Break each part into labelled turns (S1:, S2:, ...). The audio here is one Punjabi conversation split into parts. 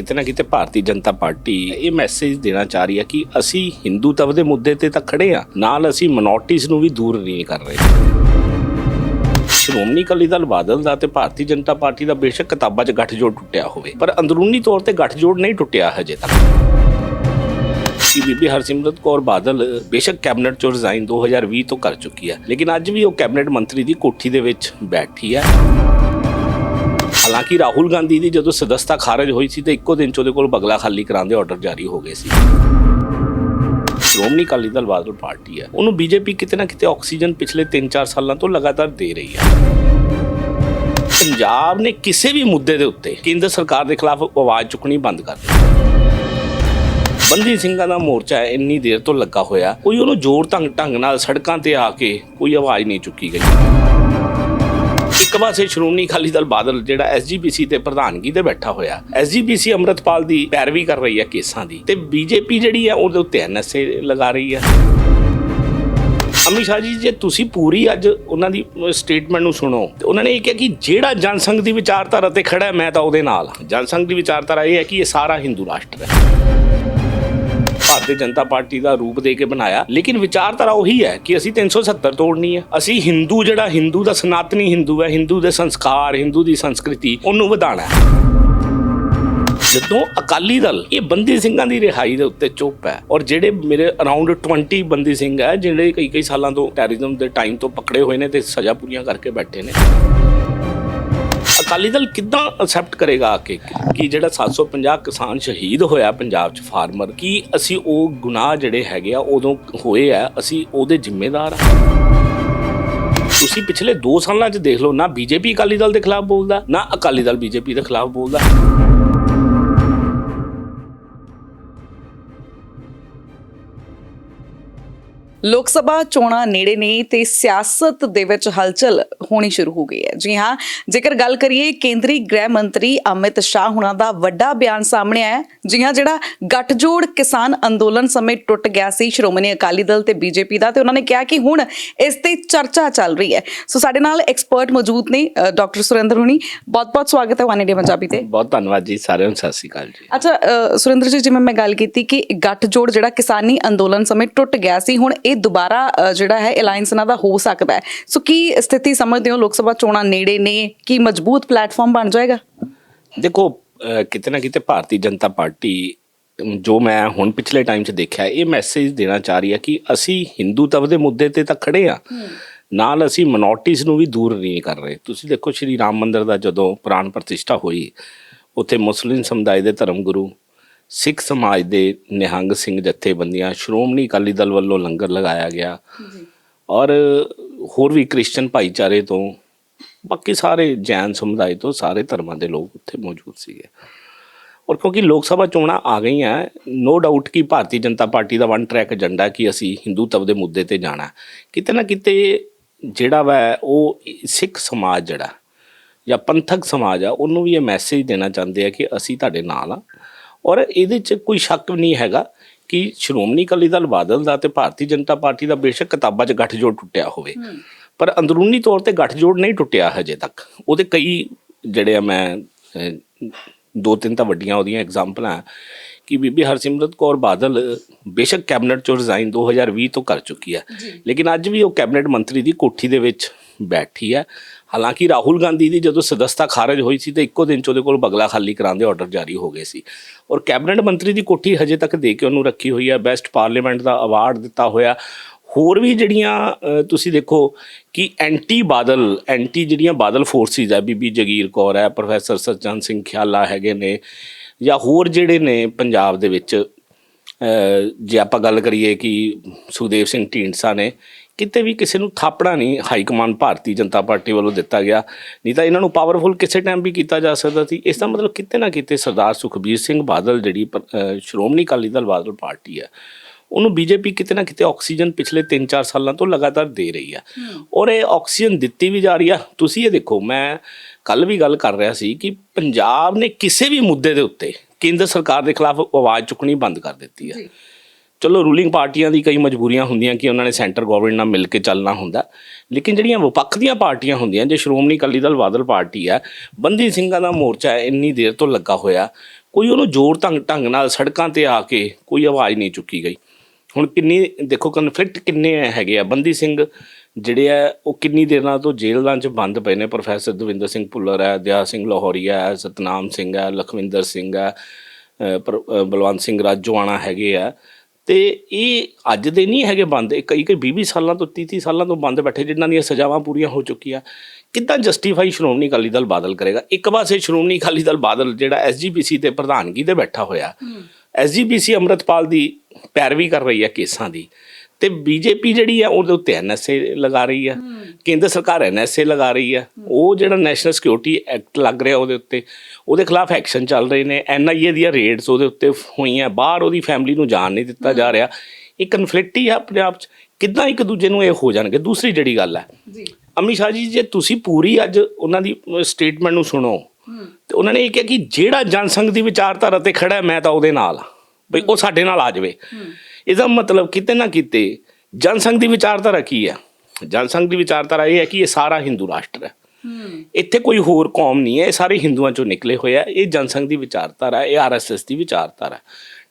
S1: ਕਿਤੇ ਨਾ ਕਿਤੇ ਭਾਰਤੀ ਜਨਤਾ ਪਾਰਟੀ ਇਹ ਮੈਸੇਜ ਦੇਣਾ ਚਾਹ ਰਹੀ ਹੈ ਕਿ ਅਸੀਂ ਹਿੰਦੂਤਵ ਦੇ ਮੁੱਦੇ ਤੇ ਤਾਂ ਖੜੇ ਆ ਨਾਲ ਅਸੀਂ ਮਿਨੋਰਟੀਜ਼ ਨੂੰ ਵੀ ਦੂਰ ਨਹੀਂ ਕਰ ਰਹੇ। ਸ਼੍ਰੋਮਣੀ ਅਕਾਲੀ ਦਲ ਬਾਦਲ ਦਾ ਤੇ ਭਾਰਤੀ ਜਨਤਾ ਪਾਰਟੀ ਦਾ ਬੇਸ਼ੱਕ ਕਿਤਾਬਾਂ 'ਚ ਗੱਠਜੋੜ ਟੁੱਟਿਆ ਹੋਵੇ, ਪਰ ਅੰਦਰੂਨੀ ਤੌਰ ਤੇ ਗੱਠਜੋੜ ਨਹੀਂ ਟੁੱਟਿਆ ਹਜੇ ਤੱਕ। ਕਿ ਬੀਬੀ ਹਰਸਿਮਰਤ ਕੌਰ ਬਾਦਲ ਬੇਸ਼ੱਕ ਕੈਬਨਿਟ ਚੋਂ ਰਿਜ਼ਾਈਨ 2020 ਤੋਂ ਕਰ ਚੁੱਕੀ ਹੈ, ਲੇਕਿਨ ਅੱਜ ਵੀ ਉਹ ਕੈਬਨਿਟ ਮੰਤਰੀ ਦੀ ਕੋਠੀ ਦੇ ਵਿੱਚ ਬੈਠੀ ਹੈ। ਹਾਲਾਂਕਿ ਰਾਹੁਲ ਗਾਂਧੀ ਦੀ ਜਦੋਂ ਸਦਸਤਾ ਖਾਰਜ ਹੋਈ ਸੀ ਤੇ ਇੱਕੋ ਦਿਨ 'ਚ ਉਹਦੇ ਕੋਲ ਬਗਲਾ ਖਾਲੀ ਕਰਾਉਣ ਦੇ ਆਰਡਰ ਜਾਰੀ ਹੋ ਗਏ ਸੀ। ਸ਼੍ਰੋਮਣੀ ਅਕਾਲੀ ਦਲ ਬਾਦਲ ਪਾਰਟੀ ਹੈ। ਉਹਨੂੰ ਬੀਜੇਪੀ ਕਿਤੇ ਨਾ ਕਿਤੇ ਆਕਸੀਜਨ ਪਿਛਲੇ 3-4 ਸਾਲਾਂ ਤੋਂ ਲਗਾਤਾਰ ਦੇ ਰਹੀ ਹੈ। ਪੰਜਾਬ ਨੇ ਕਿਸੇ ਵੀ ਮੁੱਦੇ ਦੇ ਉੱਤੇ ਕੇਂਦਰ ਸਰਕਾਰ ਦੇ ਖਿਲਾਫ ਆਵਾਜ਼ ਚੁੱਕਣੀ ਬੰਦ ਕਰ ਦਿੱਤੀ। ਬੰਦੀ ਸਿੰਘਾਂ ਦਾ ਮੋਰਚਾ ਇੰਨੀ ਦੇਰ ਤੋਂ ਲੱਗਾ ਹੋਇਆ। ਕੋਈ ਉਹਨੂੰ ਜ਼ੋਰ ਢੰਗ ਢੰਗ ਨਾਲ ਸੜਕਾਂ ਤੇ ਆ ਕੇ ਕੋਈ ਆਵਾਜ਼ ਨਹੀਂ ਚੁੱਕੀ ਗਈ। ਇੱਕ ਪਾਸੇ ਸ਼੍ਰੋਮਣੀ ਅਕਾਲੀ ਦਲ ਬਾਦਲ, ਜਿਹੜਾ ਐਸਜੀਪੀਸੀ ਤੇ ਪ੍ਰਧਾਨਗੀ ਤੇ ਬੈਠਾ ਹੋਇਆ ਐਸਜੀਪੀਸੀ ਅੰਮ੍ਰਿਤਪਾਲ ਦੀ ਪੈਰਵੀ ਕਰ ਰਹੀ ਹੈ ਕੇਸਾਂ ਦੀ ਤੇ ਬੀਜੇਪੀ ਜਿਹੜੀ ਹੈ ਉਹਦੇ ਉੱਤੇ ਐਨਐਸਏ ਲਗਾ ਰਹੀ ਹੈ। ਅਮਿਤ ਸ਼ਾਹ ਜੀ, ਜੇ ਤੁਸੀਂ ਪੂਰੀ ਅੱਜ ਉਹਨਾਂ ਦੀ ਸਟੇਟਮੈਂਟ ਨੂੰ ਸੁਣੋ, ਤੇ ਉਹਨਾਂ ਨੇ ਇਹ ਕਿਹਾ ਕਿ ਜਿਹੜਾ ਜਨਸੰਘ ਦੀ ਵਿਚਾਰਧਾਰਾ ਤੇ ਖੜਾ ਮੈਂ ਤਾਂ ਉਹਦੇ ਨਾਲ ਜਨਸੰਘ ਦੀ ਵਿਚਾਰਧਾਰਾ ਇਹ ਹੈ ਕਿ ਇਹ ਸਾਰਾ ਹਿੰਦੂ ਰਾਸ਼ਟਰ ਹੈ। ਭਾਰਤੀ ਜਨਤਾ ਪਾਰਟੀ ਦਾ ਰੂਪ ਦੇ ਕੇ ਬਣਾਇਆ। ਲੇਕਿਨ ਵਿਚਾਰਧਾਰਾ ਉਹੀ ਹੈ ਕਿ ਅਸੀਂ 370 ਤੋੜਨੀ ਹੈ। ਅਸੀਂ ਹਿੰਦੂ ਜਿਹੜਾ ਹਿੰਦੂ ਦਾ ਸਨਾਤਨੀ ਹਿੰਦੂ ਹੈ ਹਿੰਦੂ ਦੇ ਸੰਸਕਾਰ ਹਿੰਦੂ ਦੀ ਸੰਸਕ੍ਰਿਤੀ, ਉਹਨੂੰ ਵਧਾਉਣਾ ਹੈ। ਜਦੋਂ ਅਕਾਲੀ ਦਲ ਇਹ ਬੰਦੀ ਸਿੰਘਾਂ ਦੀ ਰਿਹਾਈ ਦੇ ਉੱਤੇ ਚੁੱਪ ਹੈ ਔਰ ਜਿਹੜੇ ਮੇਰੇ ਅਰਾਊਂਡ 20 ਬੰਦੀ ਸਿੰਘ ਹੈ, ਜਿਹੜੇ ਕਈ ਕਈ ਸਾਲਾਂ ਤੋਂ ਟੈਰਰਿਜ਼ਮ ਦੇ ਟਾਈਮ ਤੋਂ ਪਕੜੇ ਹੋਏ ਨੇ ਤੇ ਸਜ਼ਾ ਪੂਰੀਆਂ ਕਰਕੇ ਬੈਠੇ ਨੇ। ਅਕਾਲੀ ਦਲ ਕਿੱਦਾਂ ਅਕਸੈਪਟ ਕਰੇਗਾ ਆ ਕੇ? ਕਿ ਜਿਹੜਾ 750 ਕਿਸਾਨ ਸ਼ਹੀਦ ਹੋਇਆ ਪੰਜਾਬ 'ਚ ਫਾਰਮਰ ਕੀ ਅਸੀਂ ਉਹ ਗੁਨਾਹ ਜਿਹੜੇ ਹੈਗੇ ਆ, ਉਦੋਂ ਹੋਏ ਆ, ਅਸੀਂ ਉਹਦੇ ਜ਼ਿੰਮੇਦਾਰ ਆ? ਤੁਸੀਂ ਪਿਛਲੇ 2 ਸਾਲਾਂ 'ਚ ਦੇਖ ਲਓ, ਨਾ ਬੀਜੇਪੀ ਅਕਾਲੀ ਦਲ ਦੇ ਖਿਲਾਫ ਬੋਲਦਾ, ਨਾ ਅਕਾਲੀ ਦਲ ਬੀਜੇਪੀ ਦੇ ਖਿਲਾਫ ਬੋਲਦਾ।
S2: ਲੋਕ ਸਭਾ ਚੋਣਾਂ ਨੇੜੇ ਨੇ ਤੇ ਸਿਆਸਤ ਦੇ ਵਿੱਚ ਹਲਚਲ ਹੋਣੀ ਸ਼ੁਰੂ ਹੋ ਗਈ ਹੈ। ਜੀ ਹਾਂ ਜੇਕਰ ਗੱਲ ਕਰੀਏ ਕੇਂਦਰੀ ਗ੍ਰਹਿ ਮੰਤਰੀ ਅਮਿਤ ਸ਼ਾਹ ਹੁਣਾਂ ਦਾ ਵੱਡਾ ਬਿਆਨ ਸਾਹਮਣੇ ਆਇਆ। ਜੀ ਹਾਂ ਜਿਹੜਾ ਗੱਠਜੋੜ ਕਿਸਾਨ ਅੰਦੋਲਨ ਸਮੇਂ ਟੁੱਟ ਗਿਆ ਸੀ ਸ਼੍ਰੋਮਣੀ ਅਕਾਲੀ ਦਲ ਤੇ ਬੀਜੇਪੀ ਦਾ ਤੇ ਉਹਨਾਂ ਨੇ ਕਿਹਾ ਕਿ ਹੁਣ ਇਸ ਤੇ ਚਰਚਾ ਚੱਲ ਰਹੀ ਹੈ। ਸੋ ਸਾਡੇ ਨਾਲ ਐਕਸਪਰਟ ਮੌਜੂਦ ਨੇ ਡਾਕਟਰ ਸੁਰਿੰਦਰ ਹੁਣੀ। ਬਹੁਤ-ਬਹੁਤ ਸਵਾਗਤ ਹੈ ਵਨ ਇੰਡੀਆ ਪੰਜਾਬੀ ਤੇ।
S1: ਬਹੁਤ ਧੰਨਵਾਦ ਜੀ ਸਾਰਿਆਂ ਨੂੰ ਸਤਿ ਸ਼੍ਰੀ ਅਕਾਲ ਜੀ।
S2: ਅੱਛਾ ਸੁਰਿੰਦਰ ਜੀ ਜਿਵੇਂ ਮੈਂ ਗੱਲ ਕੀਤੀ ਕਿ ਗੱਠਜੋੜ ਜਿਹੜਾ ਕਿਸਾਨੀ ਅੰਦੋਲਨ ਸਮੇਂ ਟੁੱਟ ਗਿਆ ਸੀ ਹੁਣ ਇਹ ਦੁਬਾਰਾ ਜਿਹੜਾ ਹੈ ਅਲਾਈਅੰਸ ਇਹਨਾਂ ਦਾ ਹੋ ਸਕਦਾ ਹੈ। ਸੋ ਕੀ ਸਥਿਤੀ ਸਮਝਦੇ ਹੋ? ਲੋਕ ਸਭਾ ਚੋਣਾਂ ਨੇੜੇ ਨੇ। ਕੀ ਮਜ਼ਬੂਤ ਪਲੇਟਫਾਰਮ ਬਣ ਜਾਏਗਾ?
S1: ਦੇਖੋ ਕਿਤੇ ਨਾ ਕਿਤੇ ਭਾਰਤੀ ਜਨਤਾ ਪਾਰਟੀ ਜੋ ਮੈਂ ਹੁਣ ਪਿਛਲੇ ਟਾਈਮ 'ਚ ਦੇਖਿਆ ਇਹ ਮੈਸੇਜ ਦੇਣਾ ਚਾਹ ਰਹੀ ਹੈ ਕਿ ਅਸੀਂ ਹਿੰਦੂਤਵ ਦੇ ਮੁੱਦੇ ਤੇ ਤਾਂ ਖੜੇ ਆ ਨਾਲ ਅਸੀਂ ਮਿਨੋਰਟੀਜ਼ ਨੂੰ ਵੀ ਦੂਰ ਨਹੀਂ ਕਰ ਰਹੇ। ਤੁਸੀਂ ਦੇਖੋ ਸ਼੍ਰੀ ਰਾਮ ਮੰਦਿਰ ਦਾ ਜਦੋਂ ਪ੍ਰਾਣ ਪ੍ਰਤਿਸ਼ਠਾ ਹੋਈ ਉੱਥੇ ਮੁਸਲਿਮ ਸਮੁਦਾਇ ਦੇ ਧਰਮ ਗੁਰੂ ਸਿੱਖ ਸਮਾਜ ਦੇ ਨਿਹੰਗ ਸਿੰਘ ਜਥੇਬੰਦੀਆਂ ਸ਼੍ਰੋਮਣੀ ਅਕਾਲੀ ਦਲ ਵੱਲੋਂ ਲੰਗਰ ਲਗਾਇਆ ਗਿਆ। ਔਰ ਹੋਰ ਵੀ ਕ੍ਰਿਸਚੀਅਨ ਭਾਈਚਾਰੇ ਤੋਂ ਬਾਕੀ ਸਾਰੇ ਜੈਨ ਸਮੁਦਾਇ ਤੋਂ ਸਾਰੇ ਧਰਮਾਂ ਦੇ ਲੋਕ ਉੱਥੇ ਮੌਜੂਦ ਸੀਗੇ। ਔਰ ਕਿਉਂਕਿ ਲੋਕ ਸਭਾ ਚੋਣਾਂ ਆ ਗਈਆਂ ਨੋ ਡਾਊਟ ਕਿ ਭਾਰਤੀ ਜਨਤਾ ਪਾਰਟੀ ਦਾ ਵਨ ਟਰੈਕ ਏਜੰਡਾ ਕਿ ਅਸੀਂ ਹਿੰਦੂਤਵ ਦੇ ਮੁੱਦੇ ਤੇ ਜਾਣਾ। ਕਿਤੇ ਨਾ ਕਿਤੇ ਜਿਹੜਾ ਵਾ ਉਹ ਸਿੱਖ ਸਮਾਜ ਜਿਹੜਾ ਜਾਂ ਪੰਥਕ ਸਮਾਜ ਆ ਉਹਨੂੰ ਵੀ ਇਹ ਮੈਸੇਜ ਦੇਣਾ ਚਾਹੁੰਦੇ ਆ ਕਿ ਅਸੀਂ ਤੁਹਾਡੇ ਨਾਲ ਆ। ਔਰ ਇਹਦੇ 'ਚ ਕੋਈ ਸ਼ੱਕ ਨਹੀਂ ਹੈਗਾ ਕਿ ਸ਼੍ਰੋਮਣੀ ਅਕਾਲੀ ਦਲ ਬਾਦਲ ਦਾ ਤੇ ਭਾਰਤੀ ਜਨਤਾ ਪਾਰਟੀ ਦਾ ਬੇਸ਼ੱਕ ਕਿਤਾਬਾਂ 'ਚ ਗੱਠਜੋੜ ਟੁੱਟਿਆ ਹੋਵੇ। ਪਰ ਅੰਦਰੂਨੀ ਤੌਰ ਤੇ ਗੱਠਜੋੜ ਨਹੀਂ ਟੁੱਟਿਆ ਹਜੇ ਤੱਕ। ਉਹਦੇ ਕਈ ਜਿਹੜੇ ਆ ਮੈਂ ਦੋ ਤਿੰਨ ਤਾਂ ਵੱਡੀਆਂ ਉਹਦੀਆਂ ਐਗਜ਼ਾਮਪਲਾਂ ਕਿ ਬੀਬੀ ਹਰਸਿਮਰਤ ਕੌਰ ਬਾਦਲ ਬੇਸ਼ੱਕ ਕੈਬਨਿਟ ਚੋਂ ਰਿਜ਼ਾਈਨ 2020 ਤੋਂ ਕਰ ਚੁੱਕੀ ਹੈ ਲੇਕਿਨ ਅੱਜ ਵੀ ਉਹ ਕੈਬਨਿਟ ਮੰਤਰੀ ਦੀ ਕੋਠੀ ਦੇ ਵਿੱਚ ਬੈਠੀ ਹੈ ਹਾਲਾਂਕਿ ਰਾਹੁਲ ਗਾਂਧੀ ਦੀ ਜਦੋਂ ਸਦਸਤਾ ਖਾਰਜ ਹੋਈ ਸੀ ਤੇ ਇੱਕੋ ਦਿਨ ਚ ਉਹਦੇ ਕੋਲ ਬਗਲਾ ਖਾਲੀ ਕਰਾਉਣ ਦੇ ਆਰਡਰ ਜਾਰੀ ਹੋ ਗਏ ਸੀ। ਔਰ ਕੈਬਨਿਟ ਮੰਤਰੀ ਦੀ ਕੋਠੀ ਹਜੇ ਤੱਕ ਦੇ ਕੇ ਉਹਨੂੰ ਰੱਖੀ ਹੋਈ ਹੈ ਬੈਸਟ ਪਾਰਲੀਮੈਂਟ ਦਾ ਅਵਾਰਡ ਦਿੱਤਾ ਹੋਇਆ। ਹੋਰ ਵੀ ਜਿਹੜੀਆਂ ਤੁਸੀਂ ਦੇਖੋ ਕਿ ਐਂਟੀ ਬਾਦਲ ਐਂਟੀ ਜਿਹੜੀਆਂ ਬਾਦਲ ਫੋਰਸਿਸ ਹੈ ਬੀਬੀ ਜਗੀਰ ਕੌਰ ਹੈ, ਪ੍ਰੋਫੈਸਰ ਸਚਨ ਸਿੰਘ ਖਿਆਲਾ ਹੈਗੇ ਨੇ, ਜਾਂ ਹੋਰ ਜਿਹੜੇ ਨੇ ਪੰਜਾਬ ਦੇ ਵਿੱਚ ਜੇ ਆਪਾਂ ਗੱਲ ਕਰੀਏ ਕਿ ਸੁਖਦੇਵ ਸਿੰਘ ਢੀਂਡਸਾ ਨੇ ਕਿਤੇ ਵੀ ਕਿਸੇ ਨੂੰ ਥਾਪੜਾ ਨਹੀਂ high command Bharatiya Janata party ਵੱਲੋਂ ਦਿੱਤਾ ਗਿਆ। ਨਹੀਂ ਤਾਂ ਇਹਨਾਂ ਨੂੰ ਪਾਵਰਫੁਲ ਕਿਸੇ ਟਾਈਮ ਵੀ ਕੀਤਾ ਜਾ ਸਕਦਾ ਸੀ। ਇਸ ਦਾ ਮਤਲਬ ਕਿਤੇ ਨਾ ਕਿਤੇ ਸਰਦਾਰ ਸੁਖਬੀਰ ਸਿੰਘ ਬਾਦਲ ਜਿਹੜੀ ਸ਼੍ਰੋਮਣੀ ਅਕਾਲੀ ਦਲ ਬਾਦਲ ਪਾਰਟੀ ਹੈ ਉਹਨੂੰ ਬੀਜੇਪੀ ਕਿਤੇ ਨਾ ਕਿਤੇ ਆਕਸੀਜਨ ਪਿਛਲੇ 3-4 ਸਾਲਾਂ ਤੋਂ ਲਗਾਤਾਰ ਦੇ ਰਹੀ ਆ ਔਰ ਇਹ ਆਕਸੀਜਨ ਦਿੱਤੀ ਵੀ ਜਾ ਰਹੀ ਆ। ਤੁਸੀਂ ਇਹ ਦੇਖੋ ਮੈਂ ਕੱਲ ਵੀ ਗੱਲ ਕਰ ਰਿਹਾ ਸੀ ਕਿ ਪੰਜਾਬ ਨੇ ਕਿਸੇ ਵੀ ਮੁੱਦੇ ਦੇ ਉੱਤੇ ਕੇਂਦਰ ਸਰਕਾਰ ਦੇ ਖਿਲਾਫ ਆਵਾਜ਼ ਚੁੱਕਣੀ ਬੰਦ ਕਰ ਦਿੱਤੀ ਹੈ। ਚਲੋ ਰੂਲਿੰਗ ਪਾਰਟੀਆਂ ਦੀ ਕਈ ਮਜਬੂਰੀਆਂ ਹੁੰਦੀਆਂ ਕਿ ਉਹਨਾਂ ਨੇ ਸੈਂਟਰ ਗਵਰਨਮੈਂਟ ਨਾਲ ਮਿਲ ਕੇ ਚੱਲਣਾ ਹੁੰਦਾ। ਲੇਕਿਨ ਜਿਹੜੀਆਂ ਵਿਪੱਖ ਦੀਆਂ ਪਾਰਟੀਆਂ ਹੁੰਦੀਆਂ, ਜੇ ਸ਼੍ਰੋਮਣੀ ਅਕਾਲੀ ਦਲ ਬਾਦਲ ਪਾਰਟੀ ਹੈ, ਬੰਦੀ ਸਿੰਘਾਂ ਦਾ ਮੋਰਚਾ ਇੰਨੀ ਦੇਰ ਤੋਂ ਲੱਗਾ ਹੋਇਆ, ਕੋਈ ਉਹਨੂੰ ਜ਼ੋਰ ਢੰਗ ਢੰਗ ਨਾਲ ਸੜਕਾਂ ਤੇ ਆ ਕੇ ਕੋਈ ਆਵਾਜ਼ ਨਹੀਂ ਚੁੱਕੀ ਗਈ। ਹੁਣ ਕਿੰਨੀ, ਦੇਖੋ ਕਨਫਲਿਕਟ ਕਿੰਨੇ ਹੈਗੇ ਆ, ਬੰਦੀ ਸਿੰਘ ਜਿਹੜੇ ਆ, ਉਹ ਕਿੰਨੀ ਦੇਰ ਨਾਲ ਤੋਂ ਜੇਲ੍ਹਾਂ 'ਚ ਬੰਦ ਪਏ ਨੇ ਪ੍ਰੋਫੈਸਰ ਦਵਿੰਦਰ ਸਿੰਘ ਭੁੱਲਰ ਹੈ ਦਿਆ ਸਿੰਘ ਲਾਹੌਰੀਆ ਹੈ, ਸਤਨਾਮ ਸਿੰਘ ਹੈ, ਲਖਵਿੰਦਰ ਸਿੰਘ ਹੈ ਪਰ- ਬਲਵੰਤ ਸਿੰਘ ਰਾਜੋਆਣਾ ਹੈਗੇ ਆ। ਤੇ ਇਹ ਅੱਜ ਦੇ ਨਹੀਂ ਹੈਗੇ ਬੰਦ ਇਹ ਕਈ ਕਈ 20 ਸਾਲਾਂ ਤੋਂ 30 30 ਸਾਲਾਂ ਤੋਂ ਬੰਦ ਬੈਠੇ ਜਿਨ੍ਹਾਂ ਦੀਆਂ ਸਜ਼ਾਵਾਂ ਪੂਰੀਆਂ ਹੋ ਚੁੱਕੀਆਂ। ਕਿੱਦਾਂ ਜਸਟੀਫਾਈ ਸ਼੍ਰੋਮਣੀ ਅਕਾਲੀ ਦਲ ਬਾਦਲ ਕਰੇਗਾ? ਇੱਕ ਪਾਸੇ ਸ਼੍ਰੋਮਣੀ ਅਕਾਲੀ ਦਲ ਬਾਦਲ ਜਿਹੜਾ ਐਸਜੀਪੀਸੀ ਤੇ ਪ੍ਰਧਾਨਗੀ ਤੇ ਬੈਠਾ ਹੋਇਆ ਐਸਜੀਪੀਸੀ ਅੰਮ੍ਰਿਤਪਾਲ ਦੀ ਪੈਰਵੀ ਕਰ ਰਹੀ ਹੈ ਕੇਸਾਂ ਦੀ। ਤੇ ਬੀਜੇਪੀ ਜਿਹੜੀ ਹੈ ਉਹਦੇ ਉੱਤੇ ਐਨਐਸਏ ਲਗਾ ਰਹੀ ਹੈ। ਕੇਂਦਰ ਸਰਕਾਰ ਐਨਐਸਏ ਲਗਾ ਰਹੀ ਹੈ। ਉਹ ਜਿਹੜਾ ਨੈਸ਼ਨਲ ਸਿਕਿਉਰਿਟੀ ਐਕਟ ਲੱਗ ਰਿਹਾ ਉਹਦੇ ਉੱਤੇ ਉਹਦੇ ਖਿਲਾਫ ਐਕਸ਼ਨ ਚੱਲ ਰਹੇ ਨੇ। ਐਨਆਈਏ ਦੀਆਂ ਰੇਡਸ ਉਹਦੇ ਉੱਤੇ ਹੋਈਆਂ। ਬਾਹਰ ਉਹਦੀ ਫੈਮਿਲੀ ਨੂੰ ਜਾਣ ਨਹੀਂ ਦਿੱਤਾ ਜਾ ਰਿਹਾ। ਇਹ ਕਨਫਲਿਕਟ ਹੀ ਆ ਆਪ ਚ। ਕਿੱਦਾਂ ਇੱਕ ਦੂਜੇ ਨੂੰ ਇਹ ਹੋ ਜਾਣਗੇ? ਦੂਸਰੀ ਜਿਹੜੀ ਗੱਲ ਹੈ
S2: ਜੀ।
S1: ਅਮਿਤ ਸ਼ਾਹ ਜੀ ਜੇ ਤੁਸੀਂ ਪੂਰੀ ਅੱਜ ਉਹਨਾਂ ਦੀ ਸਟੇਟਮੈਂਟ ਨੂੰ ਸੁਣੋ ਤੇ ਉਹਨਾਂ ਨੇ ਇਹ ਕਿਹਾ ਕਿ ਜਿਹੜਾ ਜਨਸੰਘ ਦੀ ਵਿਚਾਰਧਾਰਾ ਤੇ ਖੜਾ ਮੈਂ ਤਾਂ ਉਹਦੇ ਨਾਲ ਆ ਬਈ ਉਹ ਸਾਡੇ ਨਾਲ ਆ ਜਾਵੇ। ਇਹਦਾ ਮਤਲਬ ਕਿਤੇ ਨਾ ਕਿਤੇ ਜਨਸੰਘ ਦੀ ਵਿਚਾਰਧਾਰਾ ਕੀ ਹੈ ਜਨਸੰਘ ਦੀ ਵਿਚਾਰਧਾਰਾ ਇਹ ਹੈ ਕਿ ਇਹ ਸਾਰਾ ਹਿੰਦੂ ਰਾਸ਼ਟਰ ਹੈ। ਇੱਥੇ ਕੋਈ ਹੋਰ ਕੌਮ ਨਹੀਂ ਹੈ ਇਹ ਸਾਰੇ ਹਿੰਦੂਆਂ ਚੋਂ ਨਿਕਲੇ ਹੋਏ ਆ। ਇਹ ਜਨਸੰਘ ਦੀ ਵਿਚਾਰਧਾਰਾ ਇਹ ਆਰਐਸਐਸ ਦੀ ਵਿਚਾਰਧਾਰਾ।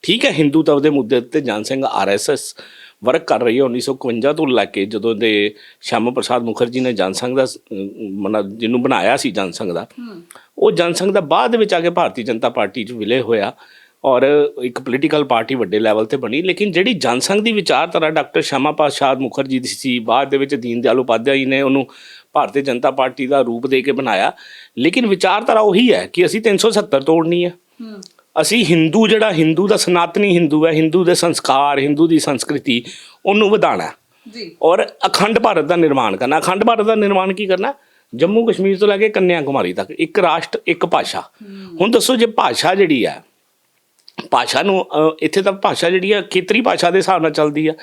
S1: ਠੀਕ ਹੈ ਹਿੰਦੂਤਵ ਦੇ ਮੁੱਦੇ ਤੇ ਜਨਸੰਘ ਆਰਐਸਐਸ ਵਰਕ ਕਰ ਰਹੀ ਹੈ। 1951 ਤੋਂ ਲੈ ਕੇ ਜਦੋਂ ਦੇ ਸ਼ਿਆਮਾ ਪ੍ਰਸਾਦ ਮੁਖਰਜੀ ਨੇ ਜਨਸੰਘ ਦਾ ਮਨਾ ਜਿਹਨੂੰ ਬਣਾਇਆ ਸੀ ਜਨਸੰਘ ਦਾ ਉਹ ਜਨਸੰਘ ਦਾ ਬਾਅਦ ਵਿੱਚ ਆ ਕੇ ਭਾਰਤੀ ਜਨਤਾ ਪਾਰਟੀ 'ਚ ਵਿਲੇ ਹੋਇਆ। ਔਰ ਇੱਕ ਪੋਲੀਟੀਕਲ ਪਾਰਟੀ ਵੱਡੇ ਲੈਵਲ ਤੇ ਬਣੀ ਲੇਕਿਨ ਜਿਹੜੀ ਜਨਸੰਘ ਦੀ ਵਿਚਾਰਧਾਰਾ ਡਾਕਟਰ ਸ਼ਿਆਮਾ ਪ੍ਰਸਾਦ ਮੁਖਰਜੀ ਦੀ ਸੀ ਬਾਅਦ ਦੇ ਵਿੱਚ ਦੀਨ ਦਿਆਲ ਜੀ ਨੇ ਉਹਨੂੰ ਭਾਰਤੀ ਜਨਤਾ ਪਾਰਟੀ ਦਾ ਰੂਪ ਦੇ ਕੇ ਬਣਾਇਆ। ਲੇਕਿਨ ਵਿਚਾਰਧਾਰਾ ਉਹੀ ਹੈ ਕਿ ਅਸੀਂ 370 ਤੋੜਨੀ ਹੈ। ਅਸੀਂ ਹਿੰਦੂ ਜਿਹੜਾ ਹਿੰਦੂ ਦਾ ਸਨਾਤਨੀ ਹਿੰਦੂ ਹੈ ਹਿੰਦੂ ਦੇ ਸੰਸਕਾਰ ਹਿੰਦੂ ਦੀ ਸੰਸਕ੍ਰਿਤੀ ਉਹਨੂੰ ਵਧਾਉਣਾ ਹੈ।
S2: ਜੀ।
S1: ਔਰ ਅਖੰਡ ਭਾਰਤ ਦਾ ਨਿਰਮਾਣ ਕਰਨਾ ਅਖੰਡ ਭਾਰਤ ਦਾ ਨਿਰਮਾਣ ਕੀ ਕਰਨਾ ਜੰਮੂ ਕਸ਼ਮੀਰ ਤੋਂ ਲੈ ਕੇ ਕੰਨਿਆ ਕੁਮਾਰੀ ਤੱਕ ਇੱਕ ਰਾਸ਼ਟਰ ਇੱਕ ਭਾਸ਼ਾ। ਹੁਣ ਦੱਸੋ ਜੇ ਭਾਸ਼ਾ ਜਿਹੜੀ ਹੈ ਭਾਸ਼ਾ ਨੂੰ ਇੱਥੇ ਤਾਂ ਭਾਸ਼ਾ ਜਿਹੜੀ ਆ, ਖੇਤਰੀ ਭਾਸ਼ਾ ਦੇ ਹਿਸਾਬ ਨਾਲ ਚੱਲਦੀ ਆ।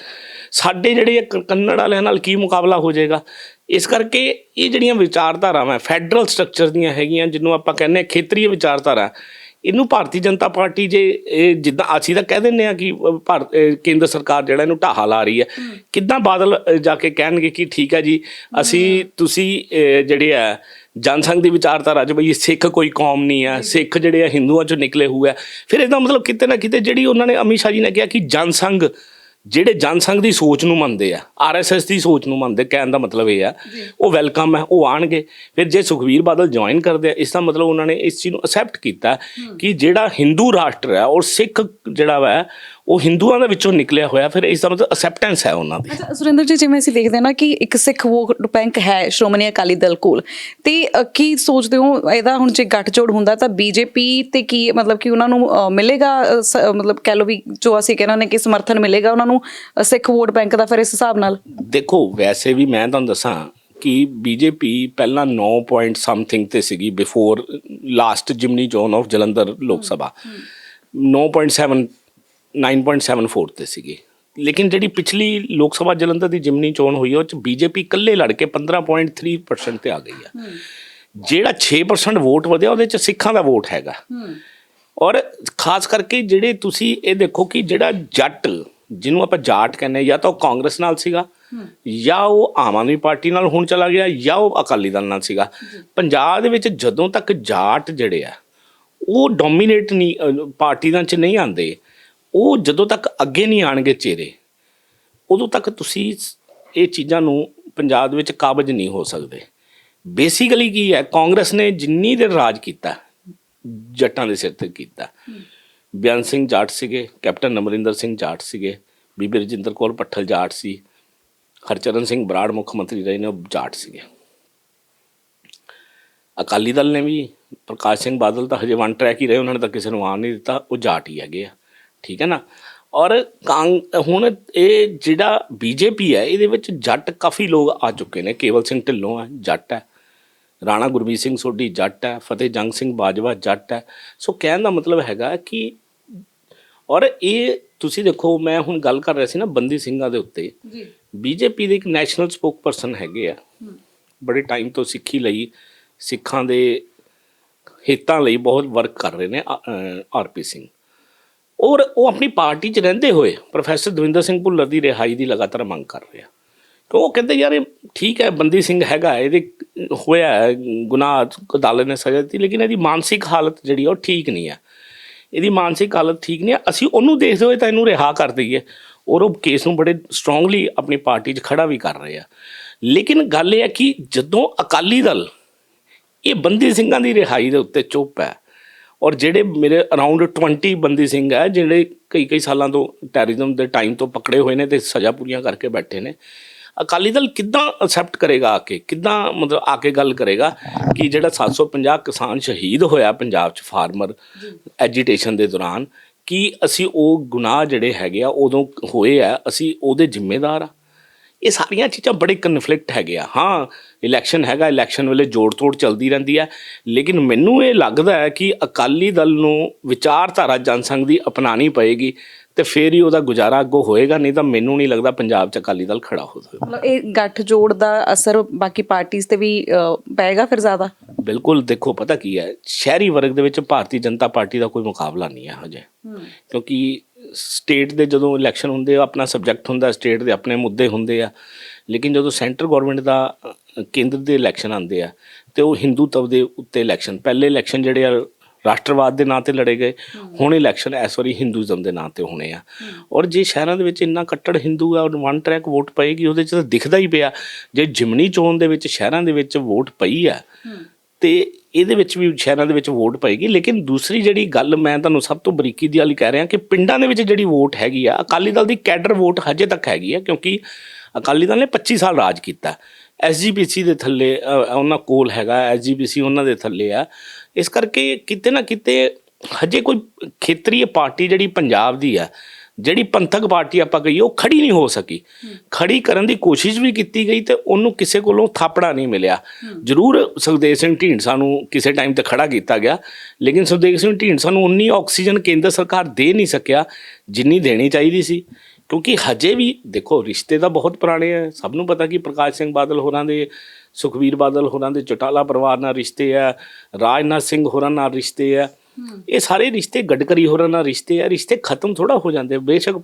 S1: ਸਾਡੇ ਜਿਹੜੇ ਕ- ਕੰਨੜ ਵਾਲਿਆਂ ਨਾਲ ਕੀ ਮੁਕਾਬਲਾ ਹੋ ਜਾਏਗਾ? ਇਸ ਕਰਕੇ ਇਹ ਜਿਹੜੀਆਂ ਵਿਚਾਰਧਾਰਾਵਾਂ, ਫੈਡਰਲ ਸਟਰਕਚਰ ਦੀਆਂ ਹੈਗੀਆਂ, ਜਿਹਨੂੰ ਆਪਾਂ ਕਹਿੰਦੇ ਹਾਂ ਖੇਤਰੀ ਵਿਚਾਰਧਾਰਾ ਇਹਨੂੰ ਭਾਰਤੀ ਜਨਤਾ ਪਾਰਟੀ ਜੇ ਇਹ ਜਿੱਦਾਂ ਅਸੀਂ ਤਾਂ ਕਹਿ ਦਿੰਦੇ ਆ ਕਿ ਭਾਰਤ ਕੇਂਦਰ ਸਰਕਾਰ ਜਿਹੜਾ ਇਹਨੂੰ ਢਾਹਾ ਲਾ ਰਹੀ ਹੈ। ਕਿੱਦਾਂ ਬਾਦਲ ਜਾ ਕੇ ਕਹਿਣਗੇ ਕਿ ਠੀਕ ਹੈ ਜੀ ਅਸੀਂ ਤੁਸੀਂ ਜਿਹੜੇ ਆ ਜਨਸੰਘ ਦੀ ਵਿਚਾਰਧਾਰਾ ਚ ਬਈ ਸਿੱਖ ਕੋਈ ਕੌਮ ਨਹੀਂ ਆ ਸਿੱਖ ਜਿਹੜੇ ਆ ਹਿੰਦੂਆਂ ਚੋਂ ਨਿਕਲੇ ਹੋਏ ਆ ਫਿਰ ਇਹਦਾ ਮਤਲਬ ਕਿਤੇ ਨਾ ਕਿਤੇ ਜਿਹੜੀ ਉਹਨਾਂ ਨੇ ਅਮਿਤ ਸ਼ਾਹ ਜੀ ਨੇ ਕਿਹਾ ਕਿ ਜਨਸੰਘ ਜਿਹੜੇ ਜਨਸੰਘ ਦੀ ਸੋਚ ਨੂੰ ਮੰਨਦੇ ਆ ਆਰਐਸਐਸ ਦੀ ਸੋਚ ਨੂੰ ਮੰਨਦੇ ਕਹਿਣ ਦਾ ਮਤਲਬ ਇਹ ਆ ਉਹ ਵੈਲਕਮ ਹੈ ਉਹ ਆਣਗੇ। ਫਿਰ ਜੇ ਸੁਖਵੀਰ ਬਾਦਲ ਜੁਆਇਨ ਕਰਦੇ ਆ ਇਸ ਦਾ ਮਤਲਬ ਉਹਨਾਂ ਨੇ ਇਸ ਚੀਜ਼ ਨੂੰ ਅਸੈਪਟ ਕੀਤਾ ਕਿ ਜਿਹੜਾ ਹਿੰਦੂ ਰਾਸ਼ਟਰ ਹੈ ਔਰ ਸਿੱਖ ਜਿਹੜਾ ਵਾ ਉਹ ਹਿੰਦੂਆਂ ਦੇ ਵਿੱਚੋਂ ਨਿਕਲਿਆ ਹੋਇਆ ਫਿਰ ਇਸ ਦਾ ਮਤਲਬ ਅਸੈਪਟੈਂਸ ਹੈ ਉਹਨਾਂ ਦੀ।
S2: ਅੱਛਾ ਸੁਰਿੰਦਰ ਜੀ ਜਿਵੇਂ ਅਸੀਂ ਦੇਖਦੇ ਹਾਂ ਨਾ ਕਿ ਇੱਕ ਸਿੱਖ ਵੋਟ ਬੈਂਕ ਹੈ ਸ਼੍ਰੋਮਣੀ ਅਕਾਲੀ ਦਲ ਕੋਲ ਤੇ ਕੀ ਸੋਚਦੇ ਹੋ ਇਹਦਾ ਹੁਣ ਜੇ ਗੱਠਜੋੜ ਹੁੰਦਾ ਤਾਂ ਬੀਜੇਪੀ ਤੇ ਕੀ ਮਤਲਬ ਕਿ ਉਹਨਾਂ ਨੂੰ ਮਿਲੇਗਾ ਮਤਲਬ ਕਹਿ ਲਓ ਵੀ ਜੋ ਅਸੀਂ ਕਹਿੰਦੇ ਨੇ ਕਿ ਸਮਰਥਨ ਮਿਲੇਗਾ ਉਹਨਾਂ ਨੂੰ ਅ, ਸਿੱਖ ਵੋਟ ਬੈਂਕ ਦਾ ਫਿਰ ਇਸ ਹਿਸਾਬ ਨਾਲ?
S1: ਦੇਖੋ ਵੈਸੇ ਵੀ ਮੈਂ ਤੁਹਾਨੂੰ ਦੱਸਾਂ ਕਿ ਬੀਜੇਪੀ ਪਹਿਲਾਂ 9 ਪੁਆਇੰਟ ਸਮਥਿੰਗ ਤੇ ਸੀਗੀ ਬਿਫੋਰ ਲਾਸਟ ਜਿਮਨੀ ਜ਼ੋਨ ਆਫ ਜਲੰਧਰ ਲੋਕ ਸਭਾ। 9.7 9.74 ਤੇ ਸੀਗੀ। ਲੇਕਿਨ ਜਿਹੜੀ ਪਿਛਲੀ ਲੋਕ ਸਭਾ ਜਲੰਧਰ ਦੀ ਜਿਮਨੀ ਚੋਣ ਹੋਈ ਉਹ ਚ ਬੀਜੇਪੀ ਇਕੱਲੇ ਲੜ ਕੇ 15.3% ਤੇ ਆ ਗਈ ਆ। ਜਿਹੜਾ 6% ਵੋਟ ਵਧਿਆ ਉਹਦੇ ਚ ਸਿੱਖਾਂ ਦਾ ਵੋਟ ਹੈਗਾ। ਔਰ ਖਾਸ ਕਰਕੇ ਜਿਹੜੇ ਤੁਸੀਂ ਇਹ ਦੇਖੋ ਕਿ ਜਿਹੜਾ ਜੱਟ ਜਿਹਨੂੰ ਆਪਾਂ ਜਾਟ ਕਹਿੰਦੇ ਜਾਂ ਤਾਂ ਉਹ ਕਾਂਗਰਸ ਨਾਲ ਸੀਗਾ ਜਾਂ ਉਹ ਆਮ ਆਦਮੀ ਪਾਰਟੀ ਨਾਲ ਹੁਣ ਚਲਾ ਗਿਆ ਜਾਂ ਉਹ ਅਕਾਲੀ ਦਲ ਨਾਲ ਸੀਗਾ। ਪੰਜਾਬ ਦੇ ਵਿੱਚ ਜਦੋਂ ਤੱਕ ਜਾਟ ਜਿਹੜੇ ਆ ਉਹ ਡੋਮੀਨੇਟ ਨਹੀਂ ਅਹ, ਪਾਰਟੀਆਂ 'ਚ ਨਹੀਂ ਆਉਂਦੇ ਉਹ ਜਦੋਂ ਤੱਕ ਅੱਗੇ ਨਹੀਂ ਆਣਗੇ ਚਿਹਰੇ ਉਦੋਂ ਤੱਕ ਤੁਸੀਂ ਇਹ ਚੀਜ਼ਾਂ ਨੂੰ ਪੰਜਾਬ ਦੇ ਵਿੱਚ ਕਾਬਜ ਨਹੀਂ ਹੋ ਸਕਦੇ। ਬੇਸਿਕਲੀ ਕੀ ਹੈ ਕਾਂਗਰਸ ਨੇ ਜਿੰਨੀ ਦੇਰ ਰਾਜ ਕੀਤਾ ਜੱਟਾਂ ਦੇ ਸਿਰ ਤੇ ਕੀਤਾ ਬਿਆਨ ਸਿੰਘ ਜਾਟ ਸੀਗੇ, ਕੈਪਟਨ ਅਮਰਿੰਦਰ ਸਿੰਘ ਜਾਟ ਸੀਗੇ, ਬੀਬੀ ਰਜਿੰਦਰ ਕੌਰ ਪੱਠਲ ਜਾਟ ਸੀ, ਹਰਚਰਨ ਸਿੰਘ ਬਰਾੜ ਮੁੱਖ ਮੰਤਰੀ ਰਹੇ ਨੇ, ਉਹ ਜਾਟ ਸੀਗੇ। ਅਕਾਲੀ ਦਲ ਨੇ ਵੀ, ਪ੍ਰਕਾਸ਼ ਸਿੰਘ ਬਾਦਲ ਤਾਂ ਹਜੇ ਵਨ ਟਰੈਕ ਹੀ ਰਹੇ, ਉਹਨਾਂ ਨੇ ਤਾਂ ਕਿਸੇ ਨੂੰ ਆਣ ਨਹੀਂ ਦਿੱਤਾ, ਉਹ ਜਾਟ ਹੀ ਹੈਗੇ ਆ, ਠੀਕ ਹੈ ਨਾ? ਔਰ ਕਾਂਗ, ਹੁਣ ਇਹ ਜਿਹੜਾ ਬੀਜੇਪੀ ਹੈ, ਇਹਦੇ ਵਿੱਚ ਜੱਟ ਕਾਫੀ ਲੋਕ ਆ ਚੁੱਕੇ ਨੇ, ਕੇਵਲ ਸਿੰਘ ਢਿੱਲੋਂ ਹੈ, ਜੱਟ ਹੈ, ਰਾਣਾ ਗੁਰਮੀਤ ਸਿੰਘ ਸੋਢੀ ਜੱਟ ਹੈ, ਫਤਿਹ ਜੰਗ ਸਿੰਘ ਬਾਜਵਾ ਜੱਟ ਹੈ, ਸੋ ਕਹਿਣ ਦਾ ਮਤਲਬ ਹੈਗਾ ਕਿ ਔਰ ਇਹ ਤੁਸੀਂ ਦੇਖੋ ਮੈਂ ਹੁਣ ਗੱਲ ਕਰ ਰਿਹਾ ਸੀ ਨਾ ਬੰਦੀ ਸਿੰਘਾਂ ਦੇ ਉੱਤੇ।
S2: ਜੀ।
S1: ਬੀਜੇਪੀ ਦੇ ਇੱਕ ਨੈਸ਼ਨਲ ਸਪੋਕਪਰਸਨ ਹੈਗੇ ਆ। ਬੜੇ ਟਾਈਮ ਤੋਂ ਸਿੱਖੀ ਲਈ ਸਿੱਖਾਂ ਦੇ ਹਿੱਤਾਂ ਲਈ ਬਹੁਤ ਵਰਕ ਕਰ ਰਹੇ ਨੇ ਆਰਪੀ ਸਿੰਘ। ਔਰ ਉਹ ਆਪਣੀ ਪਾਰਟੀ 'ਚ ਰਹਿੰਦੇ ਹੋਏ ਪ੍ਰੋਫੈਸਰ ਦਵਿੰਦਰ ਸਿੰਘ ਭੁੱਲਰ ਦੀ ਰਿਹਾਈ ਦੀ ਲਗਾਤਾਰ ਮੰਗ ਕਰ ਰਹੇ ਆ। ਕਿਉਂ ਉਹ ਕਹਿੰਦੇ ਯਾਰ ਇਹ ਠੀਕ ਹੈ ਬੰਦੀ ਸਿੰਘ ਹੈਗਾ ਇਹਦੇ ਹੋਇਆ ਗੁਨਾਹ ਅਦਾਲਤ ਨੇ ਸਜ਼ਾ ਦਿੱਤੀ ਲੇਕਿਨ ਇਹਦੀ ਮਾਨਸਿਕ ਹਾਲਤ ਜਿਹੜੀ ਉਹ ਠੀਕ ਨਹੀਂ ਹੈ। ਇਹਦੀ ਮਾਨਸਿਕ ਹਾਲਤ ਠੀਕ ਨਹੀਂ ਹੈ ਅਸੀਂ ਉਹਨੂੰ ਦੇਖਦੇ ਹੋਏ ਤਾਂ ਇਹਨੂੰ ਰਿਹਾ ਕਰ ਦਈਏ। ਔਰ ਉਹ ਕੇਸ ਨੂੰ ਬੜੇ ਸਟਰੋਂਗਲੀ ਆਪਣੀ ਪਾਰਟੀ 'ਚ ਖੜਾ ਵੀ ਕਰ ਰਹੇ ਆ। ਲੇਕਿਨ ਗੱਲ ਇਹ ਹੈ ਕਿ ਜਦੋਂ ਅਕਾਲੀ ਦਲ ਇਹ ਬੰਦੀ ਸਿੰਘਾਂ ਦੀ ਰਿਹਾਈ ਦੇ ਉੱਤੇ ਚੁੱਪ ਹੈ, ਔਰ ਜਿਹੜੇ ਮੇਰੇ ਅਰਾਊਂਡ 20 ਬੰਦੀ ਸਿੰਘ ਹੈ, ਜਿਹੜੇ ਕਈ ਕਈ ਸਾਲਾਂ ਤੋਂ ਟੈਰਰਿਜ਼ਮ ਦੇ ਟਾਈਮ ਤੋਂ ਪਕੜੇ ਹੋਏ ਨੇ ਤੇ ਸਜ਼ਾ ਪੂਰੀਆਂ ਕਰਕੇ ਬੈਠੇ ਨੇ ਅਕਾਲੀ ਦਲ ਕਿੱਦਾਂ ਅਸੈਪਟ ਕਰੇਗਾ ਆ ਕੇ? ਕਿੱਦਾਂ ਮਤਲਬ ਆ ਕੇ ਗੱਲ ਕਰੇਗਾ ਕਿ ਜਿਹੜਾ 750 ਕਿਸਾਨ ਸ਼ਹੀਦ ਹੋਇਆ ਪੰਜਾਬ 'ਚ ਫਾਰਮਰ ਐਜੀਟੇਸ਼ਨ ਦੇ ਦੌਰਾਨ ਕਿ ਅਸੀਂ ਉਹ ਗੁਨਾਹ ਜਿਹੜੇ ਹੈਗੇ ਆ ਉਦੋਂ ਹੋਏ ਆ? ਅਸੀਂ ਉਹਦੇ ਜ਼ਿੰਮੇਦਾਰ ਆ? ਇਹ ਸਾਰੀਆਂ ਚੀਜ਼ਾਂ ਬੜੇ ਕਨਫਲਿਕਟ ਹੈਗੇ ਆ। ਹਾਂ ਇਲੈਕਸ਼ਨ ਹੈਗਾ ਇਲੈਕਸ਼ਨ ਵੇਲੇ ਜੋੜ ਤੋੜ ਚੱਲਦੀ ਰਹਿੰਦੀ ਹੈ ਲੇਕਿਨ ਮੈਨੂੰ ਇਹ ਲੱਗਦਾ ਹੈ ਕਿ ਅਕਾਲੀ ਦਲ ਨੂੰ ਵਿਚਾਰਧਾਰਾ ਜਨਸੰਘ ਦੀ ਅਪਣਾਣੀ ਪਏਗੀ ਤੇ ਫੇਰ ਹੀ ਉਹਦਾ ਗੁਜ਼ਾਰਾ ਅੱਗੋਂ ਹੋਏਗਾ ਨਹੀਂ ਤਾਂ ਮੈਨੂੰ ਨਹੀਂ ਲੱਗਦਾ ਪੰਜਾਬ 'ਚ ਅਕਾਲੀ ਦਲ ਖੜਾ ਹੋ ਸਕਦਾ।
S2: ਮਤਲਬ ਇਹ ਗੱਠ ਜੋੜ ਦਾ ਅਸਰ ਬਾਕੀ ਪਾਰਟੀਆਂ ਤੇ ਵੀ ਪਏਗਾ ਫਿਰ ਜ਼ਿਆਦਾ?
S1: ਬਿਲਕੁਲ ਦੇਖੋ ਪਤਾ ਕੀ ਹੈ ਸ਼ਹਿਰੀ ਵਰਗ ਦੇ ਵਿੱਚ ਭਾਰਤੀ ਜਨਤਾ ਪਾਰਟੀ ਦਾ ਕੋਈ ਮੁਕਾਬਲਾ ਨਹੀਂ ਹੈ ਹਜੇ। ਕਿਉਂਕਿ ਸਟੇਟ ਦੇ ਜਦੋਂ ਇਲੈਕਸ਼ਨ ਹੁੰਦੇ ਆ ਆਪਣਾ ਸਬਜੈਕਟ ਹੁੰਦਾ ਸਟੇਟ ਦੇ ਆਪਣੇ ਮੁੱਦੇ ਹੁੰਦੇ ਆ। ਲੇਕਿਨ ਜਦੋਂ ਸੈਂਟਰ ਗਵਰਨਮੈਂਟ ਦਾ ਕੇਂਦਰ ਦੇ ਇਲੈਕਸ਼ਨ ਆਉਂਦੇ ਆ ਤੇ ਉਹ ਹਿੰਦੂਤਵ ਦੇ ਉੱਤੇ ਇਲੈਕਸ਼ਨ ਪਹਿਲੇ ਇਲੈਕਸ਼ਨ ਜਿਹੜੇ ਆ ਰਾਸ਼ਟਰਵਾਦ ਦੇ ਨਾਂ ਤੇ ਲੜੇ ਗਏ ਹੁਣ ਇਲੈਕਸ਼ਨ ਇਸ ਵਾਰੀ ਹਿੰਦੂਇਜ਼ਮ ਦੇ ਨਾਂ ਤੇ ਹੋਣੇ ਆ। ਔਰ ਜੇ ਸ਼ਹਿਰਾਂ ਦੇ ਵਿੱਚ ਇੰਨਾ ਕੱਟੜ ਹਿੰਦੂ ਆ ਔਰ ਵਨ ਟਰੈਕ ਵੋਟ ਪਏਗੀ ਉਹਦੇ ਚ ਤਾਂ ਦਿਖਦਾ ਹੀ ਪਿਆ ਜੇ ਜਿਮਨੀ ਚੋਣ ਦੇ ਵਿੱਚ ਸ਼ਹਿਰਾਂ ਦੇ ਵਿੱਚ ਵੋਟ ਪਈ ਆ ਤੇ ਇਹਦੇ ਵਿੱਚ ਵੀ ਸ਼ਹਿਰਾਂ ਦੇ ਵਿੱਚ ਵੋਟ ਪਏਗੀ, ਲੇਕਿਨ ਦੂਸਰੀ ਜਿਹੜੀ ਗੱਲ ਮੈਂ ਤੁਹਾਨੂੰ ਸਭ ਤੋਂ ਬਰੀਕੀ ਦੀ ਵਾਲੀ ਕਹਿ ਰਿਹਾ ਕਿ ਪਿੰਡਾਂ ਦੇ ਵਿੱਚ ਜਿਹੜੀ ਵੋਟ ਹੈਗੀ ਆ, ਅਕਾਲੀ ਦਲ ਦੀ ਕੈਡਰ ਵੋਟ ਹਜੇ ਤੱਕ ਹੈਗੀ ਆ, ਕਿਉਂਕਿ ਅਕਾਲੀ ਦਲ ਨੇ 25 ਸਾਲ ਰਾਜ ਕੀਤਾ। ਐਸਜੀਪੀਸੀ ਦੇ ਥੱਲੇ ਉਹਨਾਂ ਕੋਲ ਹੈਗਾ ਐਸਜੀਪੀਸੀ ਉਹਨਾਂ ਦੇ ਥੱਲੇ ਆ। ਇਸ ਕਰਕੇ ਕਿਤੇ ਨਾ ਕਿਤੇ ਹਜੇ ਕੋਈ ਖੇਤਰੀ ਪਾਰਟੀ ਜਿਹੜੀ ਪੰਜਾਬ ਦੀ ਆ ਜਿਹੜੀ ਪੰਥਕ ਪਾਰਟੀ ਆਪਾਂ ਕਹੀਏ, ਉਹ ਖੜੀ ਨਹੀਂ ਹੋ ਸਕੀ। ਖੜੀ ਕਰਨ ਦੀ ਕੋਸ਼ਿਸ਼ ਵੀ ਕੀਤੀ ਗਈ ਤੇ ਉਹਨੂੰ ਕਿਸੇ ਕੋਲੋਂ ਥਾਪੜਾ ਨਹੀਂ ਮਿਲਿਆ। ਜ਼ਰੂਰ ਸੁਖਦੇਵ ਸਿੰਘ ਢੀਂਡਸਾ ਨੂੰ ਕਿਸੇ ਟਾਈਮ ਤੇ ਖੜਾ ਕੀਤਾ ਗਿਆ, ਲੇਕਿਨ ਸੁਖਦੇਵ ਸਿੰਘ ਢੀਂਡਸਾ ਨੂੰ ਉਨੀ ਆਕਸੀਜਨ ਕੇਂਦਰ ਸਰਕਾਰ ਦੇ ਨਹੀਂ ਸਕਿਆ, ਜਿੰਨੀ ਦੇਣੀ ਚਾਹੀਦੀ ਸੀ। ਕਿਉਂਕਿ ਹਜੇ ਵੀ ਦੇਖੋ, ਰਿਸ਼ਤੇ ਤਾਂ ਬਹੁਤ ਪੁਰਾਣੇ ਆ। ਸਭ ਨੂੰ ਪਤਾ ਕਿ ਪ੍ਰਕਾਸ਼ ਸਿੰਘ ਬਾਦਲ ਹੋਰਾਂ ਦੇ, ਸੁਖਵੀਰ ਬਾਦਲ ਹੋਰਾਂ ਦੇ ਚਟਾਲਾ ਪਰਿਵਾਰ ਨਾਲ ਰਿਸ਼ਤੇ ਆ, ਰਾਜਨਾਥ ਸਿੰਘ ਹੋਰਾਂ ਨਾਲ ਰਿਸ਼ਤੇ ਆ। ਇਹ ਸਾਰੇ ਰਿਸ਼ਤੇ ਗਡਕਰੀ ਹੋਰਾਂ ਨਾਲ ਰਿਸ਼ਤੇ ਆ ਰਿਸ਼ਤੇ ਖਤਮ ਥੋੜਾ ਹੋ ਜਾਂਦੇ ਬੇਸ਼ੱਕ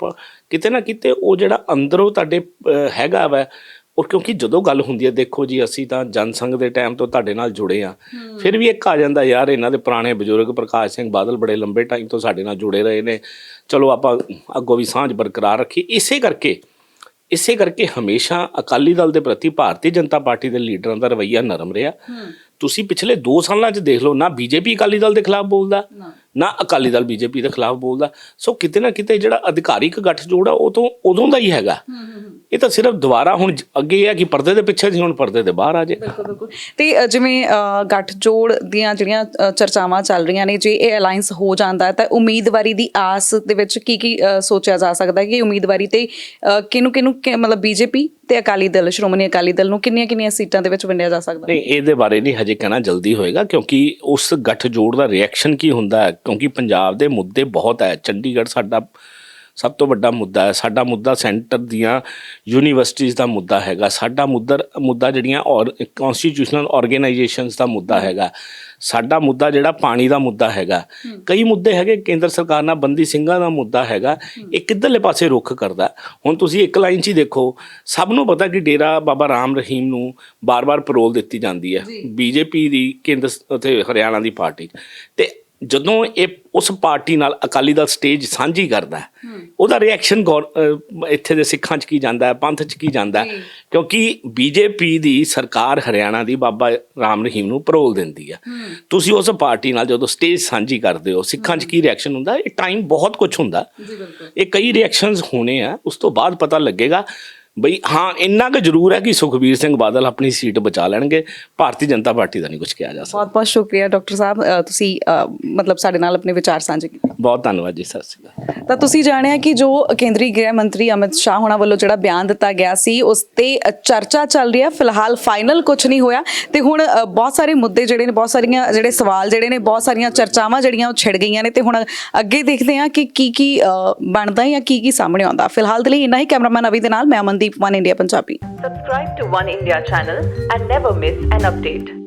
S1: ਕਿਤੇ ਨਾ ਕਿਤੇ ਉਹ ਜਿਹੜਾ ਅੰਦਰੋਂ ਤੁਹਾਡੇ ਹੈਗਾ ਵਾ ਔਰ ਕਿਉਂਕਿ ਜਦੋਂ ਗੱਲ ਹੁੰਦੀ ਹੈ ਦੇਖੋ ਜੀ ਅਸੀਂ ਤਾਂ ਜਨਸੰਘ ਦੇ ਟਾਈਮ ਤੋਂ ਤੁਹਾਡੇ ਨਾਲ ਜੁੜੇ ਆ। ਫਿਰ ਵੀ ਇੱਕ ਆ ਜਾਂਦਾ ਯਾਰ ਇਹਨਾਂ ਦੇ ਪੁਰਾਣੇ ਬਜ਼ੁਰਗ ਪ੍ਰਕਾਸ਼ ਸਿੰਘ ਬਾਦਲ ਬੜੇ ਲੰਬੇ ਟਾਈਮ ਤੋਂ ਸਾਡੇ ਨਾਲ ਜੁੜੇ ਰਹੇ ਨੇ। ਚਲੋ ਆਪਾਂ ਅੱਗੋਂ ਵੀ ਸਾਂਝ ਬਰਕਰਾਰ ਰੱਖੀ ਇਸੇ ਕਰਕੇ ਇਸੇ ਕਰਕੇ ਹਮੇਸ਼ਾ ਅਕਾਲੀ ਦਲ ਦੇ ਪ੍ਰਤੀ ਭਾਰਤੀ ਜਨਤਾ ਪਾਰਟੀ ਦੇ ਲੀਡਰਾਂ ਦਾ ਰਵੱਈਆ ਨਰਮ ਰਿਹਾ। ਤੁਸੀਂ ਪਿਛਲੇ 2 ਸਾਲਾਂ 'ਚ ਦੇਖ ਲਓ ਨਾ ਬੀਜੇਪੀ ਅਕਾਲੀ ਦਲ ਦੇ ਖਿਲਾਫ ਬੋਲਦਾ ਨਾ। ਅਕਾਲੀ ਦਲ ਬੀਜੇਪੀ ਦੇ ਖਿਲਾਫ ਬੋਲਦਾ। ਸੋ ਕਿਤੇ ਨਾ ਕਿਤੇ ਜਿਹੜਾ ਅਧਿਕਾਰਿਕ ਗੱਠਜੋੜ ਆ ਉਹ ਤੋਂ ਉਦੋਂ ਦਾ ਹੀ ਹੈਗਾ। ਇਹ ਤਾਂ ਸਿਰਫ ਦੁਬਾਰਾ ਹੁਣ ਅੱਗੇ ਹੈ ਕਿ ਪਰਦੇ ਦੇ ਪਿੱਛੇ ਸੀ ਹੁਣ ਪਰਦੇ ਦੇ ਬਾਹਰ ਆ ਜੇ।
S2: ਬਿਲਕੁਲ ਬਿਲਕੁਲ। ਤੇ ਜਿਵੇਂ ਅ, ਗੱਠਜੋੜ ਦੀਆਂ ਜਿਹੜੀਆਂ ਚਰਚਾਵਾਂ ਚੱਲ ਰਹੀਆਂ ਨੇ ਜੇ ਇਹ ਅਲਾਈਅੰਸ ਹੋ ਜਾਂਦਾ ਹੈ ਤਾਂ ਉਮੀਦਵਾਰੀ ਦੀ ਆਸ ਦੇ ਵਿੱਚ ਕੀ ਕੀ ਸੋਚਿਆ ਜਾ ਸਕਦਾ ਹੈ ਕਿ ਉਮੀਦਵਾਰੀ ਤੇ ਅ, ਕਿਹਨੂੰ ਕਿਹਨੂੰ ਕਿ- ਮਤਲਬ ਬੀਜੇਪੀ ਤੇ ਅਕਾਲੀ ਦਲ ਸ਼੍ਰੋਮਣੀ ਅਕਾਲੀ ਦਲ ਨੂੰ ਕਿੰਨੀਆਂ ਕਿੰਨੀਆਂ ਸੀਟਾਂ ਦੇ ਵਿੱਚ ਵੰਡਿਆ ਜਾ ਸਕਦਾ
S1: ਨਹੀਂ ਇਹਦੇ ਬਾਰੇ ਨਹੀਂ ਹਜੇ ਕਹਿਣਾ ਜਲਦੀ ਹੋਏਗਾ ਕਿਉਂਕਿ ਉਸ ਗੱਠਜੋੜ ਦਾ ਰਿਐਕਸ਼ਨ ਕੀ ਹੁੰਦਾ ਹੈ? ਕਿਉਂਕਿ ਪੰਜਾਬ ਦੇ ਮੁੱਦੇ ਬਹੁਤ ਹੈ। ਚੰਡੀਗੜ੍ਹ ਸਾਡਾ ਸਭ ਤੋਂ ਵੱਡਾ ਮੁੱਦਾ ਹੈ। ਸਾਡਾ ਮੁੱਦਾ ਸੈਂਟਰ ਦੀਆਂ ਯੂਨੀਵਰਸਿਟੀਜ਼ ਦਾ ਮੁੱਦਾ ਹੈਗਾ। ਸਾਡਾ ਮੁੱਦਾ ਮੁੱਦਾ ਜਿਹੜੀਆਂ ਔਰ ਕਨਸਟੀਟਿਊਸ਼ਨਲ ਆਰਗੇਨਾਈਜੇਸ਼ਨਸ ਦਾ ਮੁੱਦਾ ਹੈਗਾ। ਸਾਡਾ ਮੁੱਦਾ ਜਿਹੜਾ ਪਾਣੀ ਦਾ ਮੁੱਦਾ ਹੈਗਾ। ਕਈ ਮੁੱਦੇ ਹੈਗੇ ਕੇਂਦਰ ਸਰਕਾਰ ਨਾਲ ਬੰਦੀ ਸਿੰਘਾਂ ਦਾ ਮੁੱਦਾ ਹੈਗਾ। ਇਹ ਕਿੱਧਰਲੇ ਪਾਸੇ ਰੁੱਖ ਕਰਦਾ? ਹੁਣ ਤੁਸੀਂ ਇੱਕ ਲਾਈਨ 'ਚ ਹੀ ਦੇਖੋ। ਸਭ ਨੂੰ ਪਤਾ ਕਿ ਡੇਰਾ ਬਾਬਾ ਰਾਮ ਰਹੀਮ ਨੂੰ ਬਾਰ-ਬਾਰ ਪਰੋਲ ਦਿੱਤੀ ਜਾਂਦੀ ਹੈ। ਬੀਜੇਪੀ ਦੀ ਕੇਂਦਰ ਉੱਥੇ ਹਰਿਆਣਾ ਦੀ ਪਾਰਟੀ। ਤੇ ਜਦੋਂ ਇਹ ਉਸ ਪਾਰਟੀ ਨਾਲ ਅਕਾਲੀ ਦਲ ਸਟੇਜ ਸਾਂਝੀ ਕਰਦਾ ਹੈ, ਉਹਦਾ ਰਿਐਕਸ਼ਨ ਇੱਥੇ ਦੇ ਸਿੱਖਾਂ 'ਚ ਕੀ ਜਾਂਦਾ ਹੈ ਪੰਥ 'ਚ ਕੀ ਜਾਂਦਾ ਹੈ? ਕਿਉਂਕਿ ਬੀਜੇਪੀ ਦੀ ਸਰਕਾਰ ਹਰਿਆਣਾ ਦੀ ਬਾਬਾ ਰਾਮ ਰਹੀਮ ਨੂੰ ਪਰੋਲ ਦਿੰਦੀ ਹੈ। ਤੁਸੀਂ ਉਸ ਪਾਰਟੀ ਨਾਲ ਜਦੋਂ ਸਟੇਜ ਸਾਂਝੀ ਕਰਦੇ ਹੋ ਸਿੱਖਾਂ 'ਚ ਕੀ ਰਿਐਕਸ਼ਨ ਹੁੰਦਾ? ਇਹ ਟਾਈਮ ਬਹੁਤ ਕੁਝ ਹੁੰਦਾ। ਇਹ ਕਈ ਰਿਐਕਸ਼ਨਸ ਹੋਣੇ ਆ ਉਸ ਤੋਂ ਬਾਅਦ ਪਤਾ ਲੱਗੇਗਾ ਬਈ ਹਾਂ ਇੰਨਾ ਕੁ ਜ਼ਰੂਰ ਹੈ ਕਿ ਸੁਖਬੀਰ ਸਿੰਘ ਬਾਦਲ ਆਪਣੀ ਸੀਟ ਬਚਾ ਲੈਣਗੇ। ਭਾਰਤੀ ਜਨਤਾ ਪਾਰਟੀ ਦਾ ਨਹੀਂ ਕੁਝ ਕਿਹਾ ਜਾ ਸਕਦਾ।
S2: ਬਹੁਤ ਬਹੁਤ ਸ਼ੁਕਰੀਆ ਡਾਕਟਰ ਸਾਹਿਬ। ਅ, ਤੁਸੀਂ ਅ, ਮਤਲਬ ਸਾਡੇ ਨਾਲ ਆਪਣੇ ਵਿਚਾਰ ਸਾਂਝੇ ਕੀਤੇ।
S1: ਬਹੁਤ ਧੰਨਵਾਦ ਜੀ ਸਤਿ ਸ਼੍ਰੀ ਅਕਾਲ।
S2: ਤਾਂ ਤੁਸੀਂ ਜਾਣਿਆ ਕਿ ਜੋ ਕੇਂਦਰੀ ਗ੍ਰਹਿ ਮੰਤਰੀ ਅਮਿਤ ਸ਼ਾਹ ਹੋਣਾ ਵੱਲੋਂ ਜਿਹੜਾ ਬਿਆਨ ਦਿੱਤਾ ਗਿਆ ਸੀ ਉਸ ਤੇ ਚਰਚਾ ਚੱਲ ਰਹੀ ਹੈ। ਫਿਲਹਾਲ ਫਾਈਨਲ ਕੁਝ ਨਹੀਂ ਹੋਇਆ। ਤੇ ਹੁਣ ਬਹੁਤ ਸਾਰੇ ਮੁੱਦੇ ਜਿਹੜੇ ਨੇ ਬਹੁਤ ਸਾਰੀਆਂ ਜਿਹੜੇ ਸਵਾਲ ਜਿਹੜੇ ਨੇ ਬਹੁਤ ਸਾਰੀਆਂ ਚਰਚਾਵਾਂ ਜਿਹੜੀਆਂ ਉਹ ਛਿੜ ਗਈਆਂ ਨੇ। ਤੇ ਹੁਣ ਅੱਗੇ ਦੇਖਦੇ ਹਾਂ ਕਿ ਕੀ ਕੀ ਬਣਦਾ ਜਾਂ ਕੀ ਕੀ ਸਾਹਮਣੇ ਆਉਂਦਾ। ਫਿਲਹਾਲ ਦੇ ਲਈ ਇੰਨਾ ਹੀ। ਕੈਮਰਾਮੈਨ ਅਵੀ ਦੇ ਨਾਲ ਮੈਂ Amandeep one India Punjabi.
S3: Subscribe to One India channel and never miss an update.